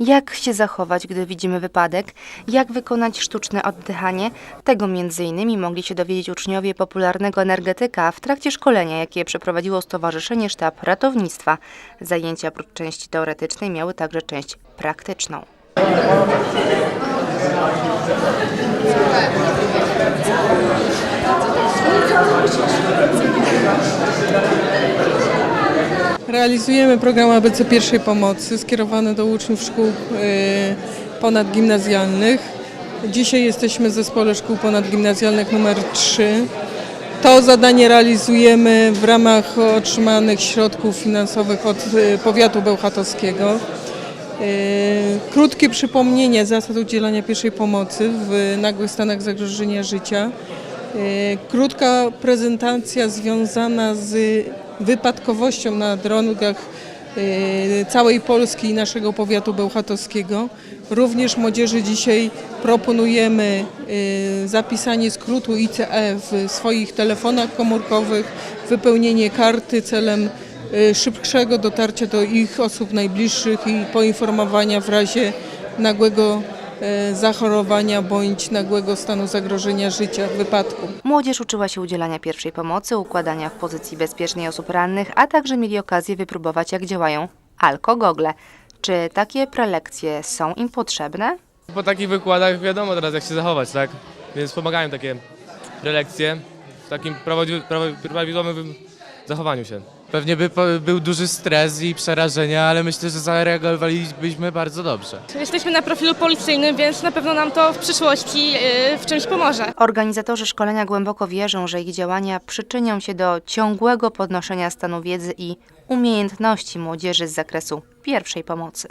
Jak się zachować, gdy widzimy wypadek? Jak wykonać sztuczne oddychanie? Tego m.in. mogli się dowiedzieć uczniowie popularnego energetyka w trakcie szkolenia, jakie przeprowadziło Stowarzyszenie Sztab Ratownictwa. Zajęcia oprócz części teoretycznej miały także część praktyczną. Realizujemy program ABC pierwszej pomocy skierowany do uczniów szkół y, ponadgimnazjalnych. Dzisiaj jesteśmy w zespole szkół ponadgimnazjalnych numer 3. To zadanie realizujemy w ramach otrzymanych środków finansowych od y, powiatu bełchatowskiego. Y, Krótkie przypomnienie zasad udzielania pierwszej pomocy w nagłych stanach zagrożenia życia. Krótka prezentacja związana z wypadkowością na drogach y, całej Polski i naszego powiatu bełchatowskiego. Również młodzieży dzisiaj proponujemy y, zapisanie skrótu ICE w swoich telefonach komórkowych, wypełnienie karty celem y, szybszego dotarcia do ich osób najbliższych i poinformowania w razie nagłego zachorowania bądź nagłego stanu zagrożenia życia w wypadku. Młodzież uczyła się udzielania pierwszej pomocy, układania w pozycji bezpiecznej osób rannych, a także mieli okazję wypróbować, jak działają alkogogle. Czy takie prelekcje są im potrzebne? Po takich wykładach wiadomo teraz jak się zachować, tak? Więc pomagają takie prelekcje w takim prawidł- prawi- prawidłowym zachowaniu się. Pewnie by był duży stres i przerażenia, ale myślę, że zareagowalibyśmy bardzo dobrze. Jesteśmy na profilu policyjnym, więc na pewno nam to w przyszłości y, w czymś pomoże. Organizatorzy szkolenia głęboko wierzą, że ich działania przyczynią się do ciągłego podnoszenia stanu wiedzy i umiejętności młodzieży z zakresu pierwszej pomocy.